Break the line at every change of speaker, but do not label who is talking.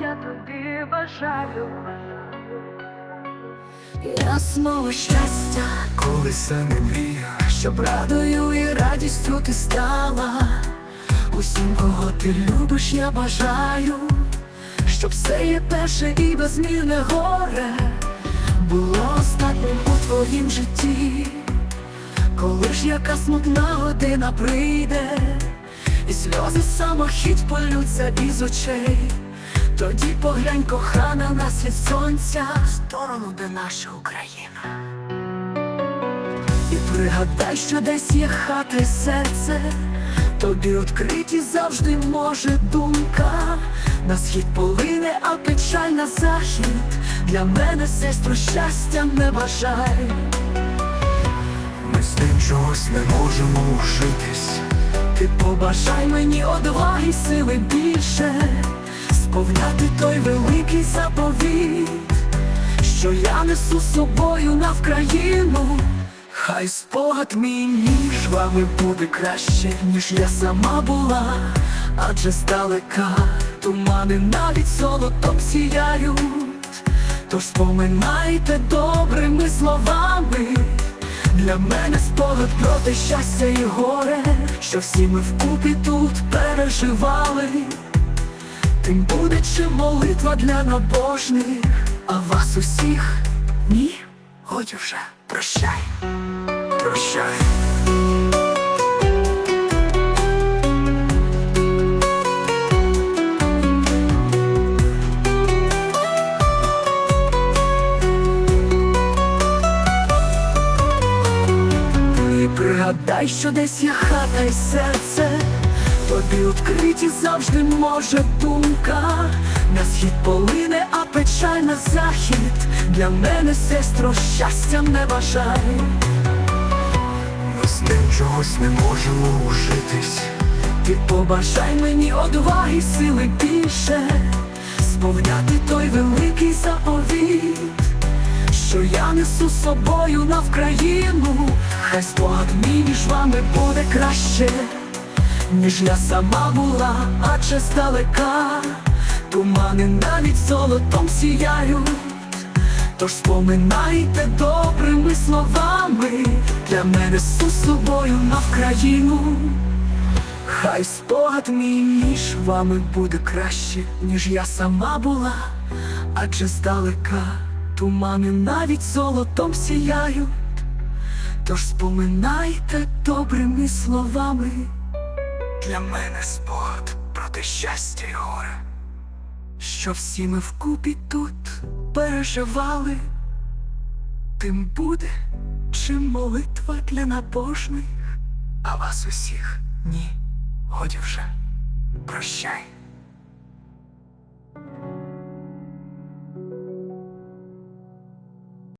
я тобі бажаю.
Ясного щастя,
коли не мрія,
щоб радою і радістю ти стала. Усім, кого ти любиш, я бажаю, щоб все є перше і безмірне горе було останнім у твоїм житті, коли ж яка смутна година прийде, і сльози самохідь полються із очей. Тоді поглянь, кохана, на світ сонця, в сторону, де наша Україна. І пригадай, що десь є хата й серце, тобі відкриті завжди може думка. На схід полине, а печаль на захід. Для мене сестро щастя не бажай.
ми з тим чогось не можемо ужитись.
Ти побажай мені одваги сили більше, сповняти той великий заповіт, що я несу з собою на Вкраїну. Хай спогад мій між вами буде краще, ніж я сама була, адже здалека тумани навіть золотом сіяють. Тож споминайте добрими словами. Для мене спогад про те щастя і горе, що всі ми вкупі тут переживали. Тим буде чи молитва для набожних, а вас усіх? Ні, годі вже. Прощай, прощай. Пригадай, що десь є хата і серце, тобі відкриті завжди може думка. На схід полине, а печаль на захід. Для мене, сестро, щастя не бажай.
Ми з тим чогось не можемо ужитись.
Ти побажай мені одваги, сили більше, сповняти той великий заповіт, що я несу собою на Вкраїну, хай спогад мій між вами буде краще, ніж я сама була, адже здалека тумани навіть золотом сіяють. Тож споминайте добрими словами, для мене су собою на Вкраїну. Хай спогад мій між вами буде краще, ніж я сама була, адже здалека тумани навіть золотом сіяють. Тож споминайте добрими словами. Для мене спогад про те щастя й горе, що всі ми вкупі тут переживали, тим буде чи молитва для набожних, а вас усіх ні. Годі вже, прощай.